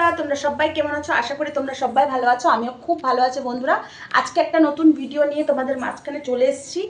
বন্ধুরা, তোমরা সবাই কেমন আছো? আশা করি তোমরা সবাই ভালো আছো। আমিও খুব ভালো আছি বন্ধুরা। আজকে একটা নতুন ভিডিও নিয়ে তোমাদের মাঝখানে চলে এসেছি।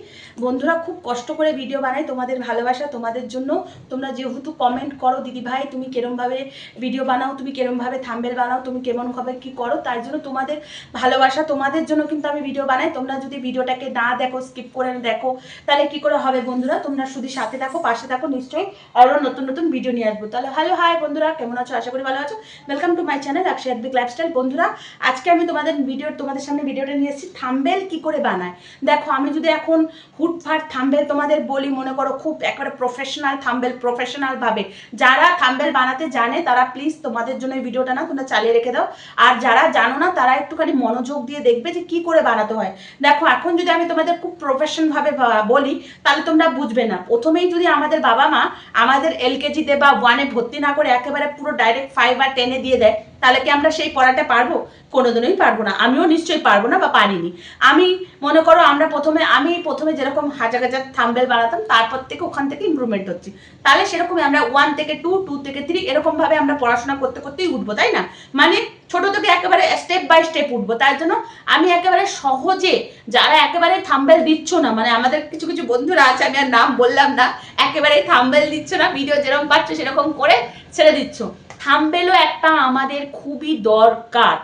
বন্ধুরা, খুব কষ্ট করে ভিডিও বানাই। তোমাদের ভালোবাসা, তোমাদের জন্য। তোমরা যেহেতু কমেন্ট করো দিদি ভাই তুমি কেরমভাবে ভিডিও বানাও, তুমি কেরমভাবে থাম্বেল বানাও, তুমি কেমনভাবে কি করো, তার জন্য তোমাদের ভালোবাসা, তোমাদের জন্য কিন্তু আমি ভিডিও বানাই। তোমরা যদি ভিডিওটাকে না দেখো স্কিপ করে দেখো, তাহলে কি করে হবে বন্ধুরা? তোমরা শুধু সাথে থাকো, পাশে থাকো, নিশ্চয়ই আরও নতুন নতুন ভিডিও নিয়ে আসব। তাহলে হ্যালো হাই বন্ধুরা, কেমন আছো? আশা করি ভালো আছো। Welcome to my channel Akshay lifestyle বন্ধুরা, আজকে আমি তোমাদের ভিডিও তোমাদের সামনে ভিডিওটা নিয়ে এসেছি, থাম্বেল কি করে বানায়? দেখো, আমি যদি এখন হুটফাট থাম্বেল তোমাদের বলি, মনে করো খুব একেবারে প্রফেশনাল থাম্বেল প্রফেশনাল ভাবে, যারা থাম্বেল বানাতে জানে, তারা প্লিজ তোমাদের জন্য এই ভিডিওটা না, তোমরা চালিয়ে রেখে দাও। আর যারা জানো না, তারা একটুখানি মনোযোগ দিয়ে দেখবে যে কি করে বানাতে হয়। দেখো, এখন যদি আমি তোমাদের খুব প্রফেশন ভাবে বা- বলি, তাহলে তোমরা বুঝবে না। প্রথমেই যদি আমাদের বাবা মা আমাদের এলকেজিতে বা ওয়ানে ভর্তি না করে, একেবারে পুরো ডাইরেক্ট ফাইভ আর টেনে দিয়ে দেয় তাহলে কি আমরা সেই পড়াটা পারব? কোনোদিনই পারব না। আমিও নিশ্চয়ই পারব না বা পারিনি। আমি মনে করো আমরা প্রথমে, আমি প্রথমে যেরকম হাজার হাজার থাম্বেল বানাতাম, তারপর থেকে ওখান থেকে ইমপ্রুভমেন্ট হচ্ছে। তাহলে সেরকমই আমরা ওয়ান থেকে টু টু থেকে থ্রি এরকম ভাবে আমরা পড়াশোনা করতে করতেই উঠবো, তাই না? মানে ছোট থেকে একেবারে স্টেপ বাই স্টেপ উঠবো। তাই জন্য আমি একেবারে সহজে, যারা একেবারে থাম্বেল দিচ্ছ না মানে আমাদের কিছু কিছু বন্ধুরা আছে, আমি আর নাম বললাম না একেবারে থাম্বেল দিচ্ছ না ভিডিও যেরকম পাচ্ছ সেরকম করে ছেড়ে দিচ্ছ। থাম্বেলও একটা আমাদের খুবই দরকার।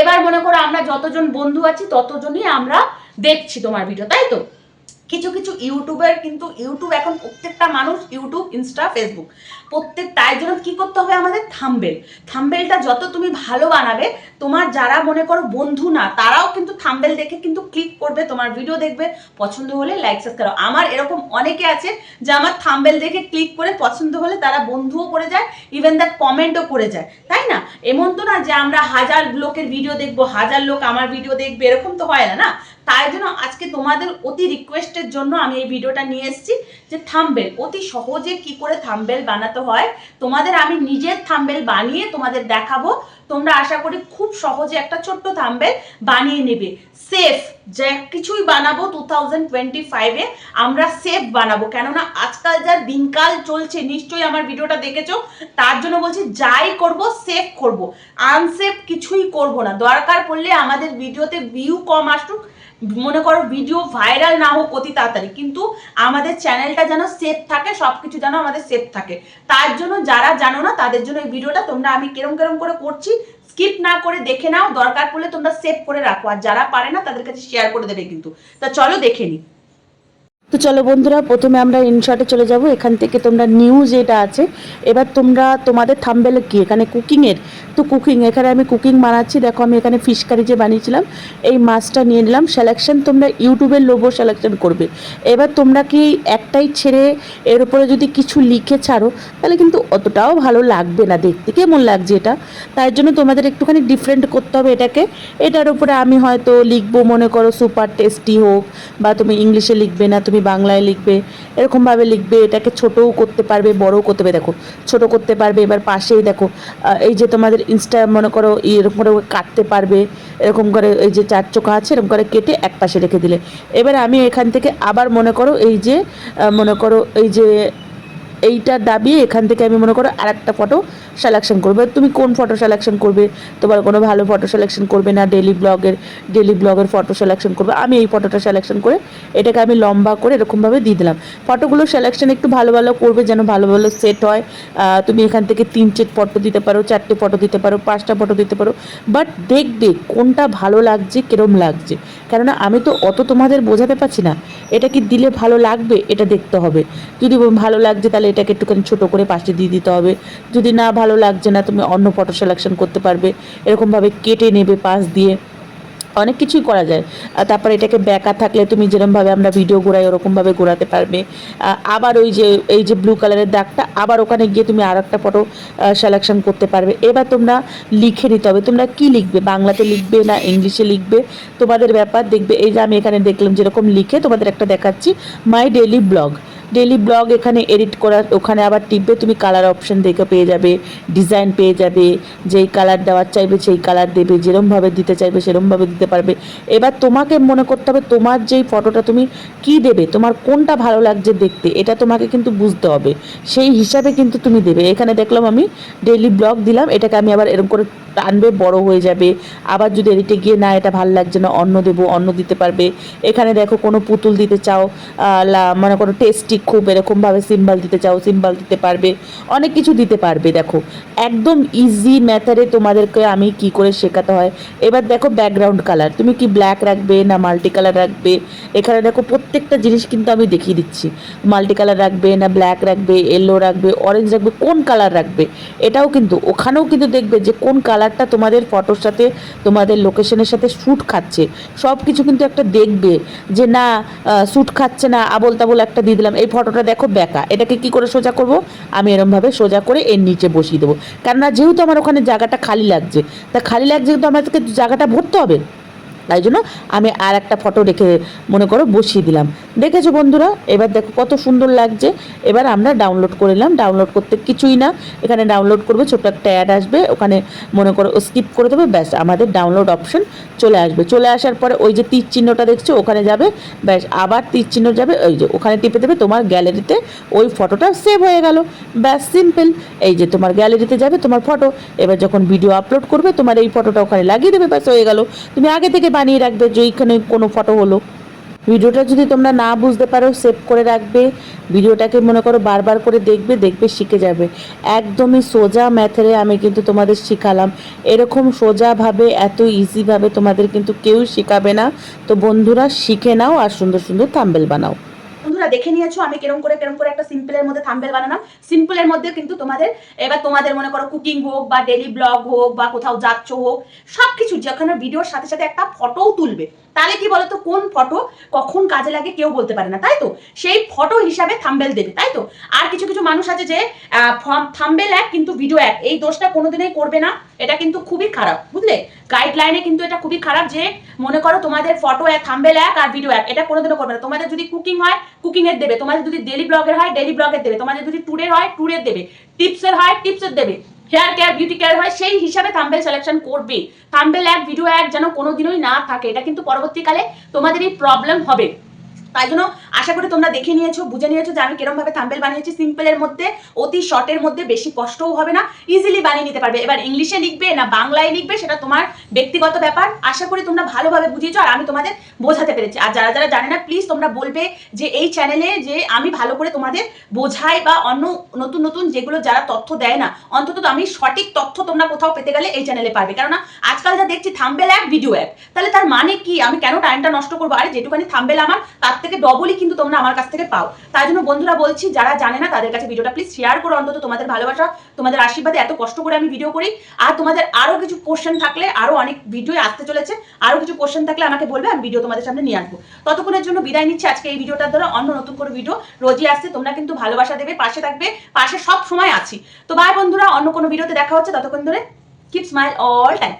এবার মনে করো আমরা যতজন বন্ধু আছি, ততজনই আমরা দেখছি তোমার ভিডিও তাই তো? কিছু কিছু ইউটিউবের কিন্তু ইউটিউব এখন প্রত্যেকটা মানুষ ইউটিউব, ইনস্টা, ফেসবুক। প্রত্যেক তাই জন্য কি করতে হবে আমাদের? থাম্বেল। থাম্বেলটা যত তুমি ভালো বানাবে, তোমার যারা মনে করো বন্ধু না, তারাও কিন্তু থাম্বেল দেখে কিন্তু ক্লিক করবে, তোমার ভিডিও দেখবে, পছন্দ হলে লাইক সাবস্ক্রাইব আমার এরকম অনেকে আছে যে আমার থাম্বেল দেখে ক্লিক করে পছন্দ হলে তারা বন্ধুও করে যায় ইভেন দ্যাট কমেন্টও করে যায়। তাই না? এমন তো না যে আমরা হাজার লোকের ভিডিও দেখব, হাজার লোক আমার ভিডিও দেখবে, এরকম তো হয় না না? তাই জন্য আজকে তোমাদের অতি রিকোয়েস্টের জন্য আমি এই ভিডিওটা নিয়ে এসেছি যে থাম্বেল অতি সহজে কি করে থাম্বেল বানাতে হয়। তোমাদের আমি নিজের থাম্বেল বানিয়ে তোমাদের দেখাবো। তোমরা আশা করি খুব সহজে একটা ছোট্ট থাম্বেল বানিয়ে নেবে। সেফ যে কিছুই বানাবো টু থাউজেন্ড টোয়েন্টি ফাইভে আমরা সেফ বানাবো। কেননা আজকাল যা দিনকাল চলছে, নিশ্চয়ই আমার ভিডিওটা দেখেছ, তার জন্য বলছি যাই করব সেফ করব। আনসেফ কিছুই করব না। দরকার পড়লে আমাদের ভিডিওতে ভিউ কম আসুক। মনে করো ভিডিও ভাইরাল না হোক অতি তাড়াতাড়ি, কিন্তু আমাদের চ্যানেলটা যেন সেফ থাকে সব কিছু যেন আমাদের সেফ থাকে। তার জন্য যারা জানো না, তাদের জন্য এই ভিডিওটা তোমরা আমি কেরম কেরম করে করছি। স্কিপ না করে দেখে নাও, দরকার পড়লে তোমরা সেভ করে রাখো। আর যারা পারে না, তাদের কাছে শেয়ার করে দেবে কিন্তু। তা চলো দেখে নিই তো চলো বন্ধুরা, প্রথমে আমরা ইনশর্টে চলে যাব। এখান থেকে তোমরা নিউজ যেটা আছে, এবার তোমরা তোমাদের থাম্বেলে কি? এখানে কুকিংয়ের তো কুকিং এখানে আমি কুকিং বানাচ্ছি। দেখো, আমি এখানে ফিশ কারি যে বানিয়েছিলাম, এই মাছটা নিয়ে নিলাম। সিলেকশন তোমরা ইউটিউবের লোগো সিলেকশন করবে। এবার তোমরা কি একটাই ছেড়ে এর উপরে যদি কিছু লিখে ছাড়ো, তাহলে কিন্তু অতটাও ভালো লাগবে না। দেখতে কেমন লাগছে এটা? তাই জন্য তোমাদের একটুখানি ডিফারেন্ট করতে হবে এটাকে। এটার উপরে আমি হয়তো লিখব, মনে করো সুপার টেস্টি হোক, বা তুমি ইংলিশে লিখবে না, তুমি বাংলায় লিখবে, এরকমভাবে লিখবে, এটাকে ছোটও করতে পারবে, বড়ও করতে পারবে। দেখো, ছোট করতে পারবে, এবার পাশেই দেখো এই যে তোমাদের ইনস্টা মনে করো, এরকম করে কাটতে পারবে, এরকম করে এই যে চার চোখা আছে, এরকম করে কেটে এক পাশে রেখে দিলে। এবার আমি এখান থেকে আবার মনে করো এই যে মনে করো এই যে এইটা দাবিয়ে এখান থেকে আমি মনে করো আর একটা ফটো সিলেকশন করবে তুমি কোন ফটো সিলেকশন করবে? তোমার কোনো ভালো ফটো সিলেকশন করবে না? ডেলি ব্লগের ডেলি ব্লগের ফটো সিলেকশন করবে? আমি এই ফটোটা সিলেকশন করে এটাকে আমি লম্বা করে এরকমভাবে দিয়ে দিলাম। ফটোগুলো সিলেকশন একটু ভালো ভালো করবে, যেন ভালো ভালো সেট হয়। তুমি এখান থেকে তিন চেট ফটো দিতে পারো, চারটে ফটো দিতে পারো, পাঁচটা ফটো দিতে পারো। বাট দেখবে কোনটা ভালো লাগছে, কিরম লাগছে। কেননা আমি তো অত তোমাদের বোঝাতে পারছি না। এটা কি দিলে ভালো লাগবে? এটা দেখতে হবে। যদি ভালো লাগছে তাহলে এটাকে একটুখানি ছোটো করে পাশে দিয়ে দিতে হবে। যদি না ভালো লাগছে না, তুমি অন্য ফটো সিলেকশন করতে পারবে। এরকমভাবে কেটে নেবে পাশ দিয়ে। অনেক কিছুই করা যায়। তারপর এটাকে ব্যাকা থাকলে তুমি যেরকমভাবে আমরা ভিডিও ঘোরাই, ওরকমভাবে ঘোরাতে পারবে। আবার ওই যে, এই যে ব্লু কালারের দাগটা, আবার ওখানে গিয়ে তুমি আর একটা ফটো সিলেকশন করতে পারবে। এবার তোমরা লিখে নিতে হবে। তোমরা কি লিখবে? বাংলাতে লিখবে না ইংলিশে লিখবে? তোমাদের ব্যাপার দেখবে। এই যে আমি এখানে দেখলাম যেরকম লিখে তোমাদের একটা দেখাচ্ছি my daily blog daily blog এখানে এডিট করার ওখানে আবার টিপবে তুমি কালার অপশন দেখে পেয়ে যাবে ডিজাইন পেয়ে যাবে, যেই কালার দেওয়ার চাইবে সেই কালার দেবে যেরমভাবে দিতে চাইবে সেরমভাবে দিতে পারবে। এবার তোমাকে মনে করতে হবে তোমার যেই ফটোটা তুমি কি দেবে, তোমার কোনটা ভালো লাগছে দেখতে, এটা তোমাকে কিন্তু বুঝতে হবে। সেই হিসাবে কিন্তু তুমি দেবে। এখানে দেখলাম আমি ডেইলি ব্লগ দিলাম, এটাকে আমি আবার এরকম করে টানবে বড় হয়ে যাবে। আবার যদি এডিটে গিয়ে, না, এটা ভালো লাগছে না অন্য দেবো অন্য দিতে পারবে। এখানে দেখো কোনো পুতুল দিতে চাও মনে করো টেস্টি খুব এরকমভাবে সিম্বল দিতে চাও, সিম্বল দিতে পারবে। অনেক কিছু দিতে পারবে, দেখো। একদম ইজি মেথডে তোমাদেরকে আমি কি করে শেখাতে হয়। এবার দেখো ব্যাকগ্রাউন্ড কালার তুমি কি ব্ল্যাক রাখবে না মাল্টি কালার রাখবে? এখানে দেখো প্রত্যেকটা জিনিস কিন্তু আমি দেখিয়ে দিচ্ছি। মাল্টি কালার রাখবে না ব্ল্যাক রাখবে ইয়েলো রাখবে অরেঞ্জ রাখবে, কোন কালার রাখবে? এটাও কিন্তু, ওখানেও কিন্তু দেখবে যে কোন কালারটা তোমাদের ফটোর সাথে, তোমাদের লোকেশনের সাথে শ্যুট খাচ্ছে। সব কিছু কিন্তু একটা দেখবে যে না শ্যুট খাচ্ছে না আবল তাবল একটা দিয়ে দিলাম। এই ফটোটা দেখো বেকা। এটাকে কি করে সোজা করব? আমি এরমভাবে সোজা করে এর নিচে বসিয়ে দেবো। কেননা যেহেতু আমার ওখানে জায়গাটা খালি লাগছে, তা খালি লাগছে কিন্তু আমাদেরকে জায়গাটা ভরতে হবে? তাই জন্য আমি আর একটা ফটো রেখে মনে করো বসিয়ে দিলাম। দেখেছ বন্ধুরা? এবার দেখো কত সুন্দর লাগছে। এবার আমরা ডাউনলোড করে নিলাম। ডাউনলোড করতে কিছুই না। এখানে ডাউনলোড করবে ছোট একটা অ্যাড আসবে। ওখানে মনে করো স্কিপ করে দেবে, ব্যাস, আমাদের ডাউনলোড অপশন চলে আসবে। চলে আসার পরে ওই যে তীর চিহ্নটা দেখছ, ওখানে যাবে। ব্যাস, আবার তীর চিহ্ন যাবে। ওই যে ওখানে টিপে দেবে, তোমার গ্যালারিতে ওই ফটোটা সেভ হয়ে গেল। ব্যাস সিম্পল এই যে তোমার গ্যালারিতে যাবে তোমার ফটো এবার যখন ভিডিও আপলোড করবে, তোমার এই ফটোটা ওখানে লাগিয়ে দেবে, ব্যাস, হয়ে গেল। তুমি আগে থেকে বানিয়ে রাখবে যে এইখানে কোনো ফটো হলো। ভিডিওটা যদি তোমরা না বুঝতে পারো সেভ করে রাখবে। ভিডিওটাকে মনে করো বারবার করে দেখবে দেখবে শিখে যাবে। একদমই সোজা ম্যাথেরে আমি কিন্তু তোমাদের শিখালাম। এরকম সোজাভাবে, এত ইজিভাবে তোমাদের কিন্তু কেউ শেখাবে না। তো বন্ধুরা, শিখে নাও আর সুন্দর সুন্দর থাম্বেল বানাও। বন্ধুরা দেখে নিয়েছো, আমি কেরম করে কেরম করে একটা সিম্পলের মধ্যে থাম্বেল বানালাম। সিম্পলের মধ্যে কিন্তু তোমাদের, এবার তোমাদের মনে করো কুকিং হোক বা ডেলি ব্লগ হোক বা কোথাও যাচ্ছ হোক সব কিছু যেখানে ভিডিওর সাথে সাথে একটা ফটোও তুলবে। তাহলে কি বলতো, কোন ফটো কখন কাজে লাগে কেউ বলতে পারে না, তাই তো? সেই ফটো হিসাবে থাম্বেল দেবে, তাই তো? আর কিছু কিছু মানুষ আছে যে থাম্বেল এক কিন্তু ভিডিও এক এই দোষটা কোনোদিনই করবে না, এটা কিন্তু খুবই খারাপ, বুঝলে? গাইডলাইনে কিন্তু এটা খুবই খারাপ যে, মনে করো তোমাদের ফটো এক থাম্বেল এক আর ভিডিও এক এটা কোনোদিনও করবে না। তোমাদের যদি কুকিং হয় কুকিং এর দেবে, তোমাদের যদি ডেলি ব্লগের হয় ডেলি ব্লগের দেবে, তোমাদের যদি ট্যুরের হয় ট্যুরের দেবে টিপসের হয় টিপসের দেবে হেয়ার কেয়ার বিউটি কেয়ার হয়, সেই হিসাবে থাম্বেল সিলেকশন করবে। থাম্বেল এক ভিডিও এক যেন কোনোদিনই না থাকে, এটা কিন্তু পরবর্তীকালে তোমাদেরই প্রবলেম হবে। তাই জন্য আশা করি তোমরা দেখে নিয়েছো, বুঝে নিয়েছো যে আমি কিরম ভাবে থাম্বেল বানিয়েছি সিম্পলের মধ্যে, অতি শর্টের মধ্যে বেশি কষ্টও হবে না ইজিলি বানিয়ে নিতে পারবে। এবার ইংলিশে লিখবে না বাংলায় লিখবে, সেটা তোমার ব্যক্তিগত ব্যাপার। আশা করি তোমরা ভালোভাবে বুঝিয়েছো আর আমি তোমাদের বোঝাতে পেরেছি। আর যারা যারা জানে না প্লিজ তোমরা বলবে যে এই চ্যানেলে যে আমি ভালো করে তোমাদের বোঝাই বা অন্য নতুন নতুন যেগুলো যারা তথ্য দেয় না, অন্তত আমি সঠিক তথ্য তোমরা কোথাও পেতে গেলে এই চ্যানেলে পারবে। কেননা আজকাল যা দেখছি থাম্বেল অ্যাপ ভিডিও অ্যাপ তাহলে তার মানে কি? আমি কেন টাইমটা নষ্ট করব? আরে যেটুখানি থাম্বেল আমার, তার থেকে ডবলই কিন্তু তোমরা আমার কাছ থেকে পাও। তাই জন্য বন্ধুরা বলছি, যারা জানে না তাদের কাছে ভিডিওটা প্লিজ শেয়ার করো অন্তত তোমাদের ভালোবাসা, তোমাদের আশীর্বাদে এত কষ্ট করে আমি ভিডিও করি। আর তোমাদের আরও কিছু কোশ্চেন থাকলে, আরও অনেক ভিডিও আসতে চলেছে, আরও কিছু কোশ্চেন থাকলে আমাকে বলবে, আমি ভিডিও তোমাদের সামনে নিয়ে আসব। ততক্ষণের জন্য বিদায় নিচ্ছি আজকে এই ভিডিওটার দ্বারা। অন্য নতুন করে ভিডিও রোজই আসছে, তোমরা কিন্তু ভালোবাসা দেবে, পাশে থাকবে, পাশে সব সময় আছি। তো বাই বন্ধুরা, অন্য কোনো ভিডিওতে দেখা হচ্ছে, ততক্ষণ ধরে কিপ স্মাইল অল টাইম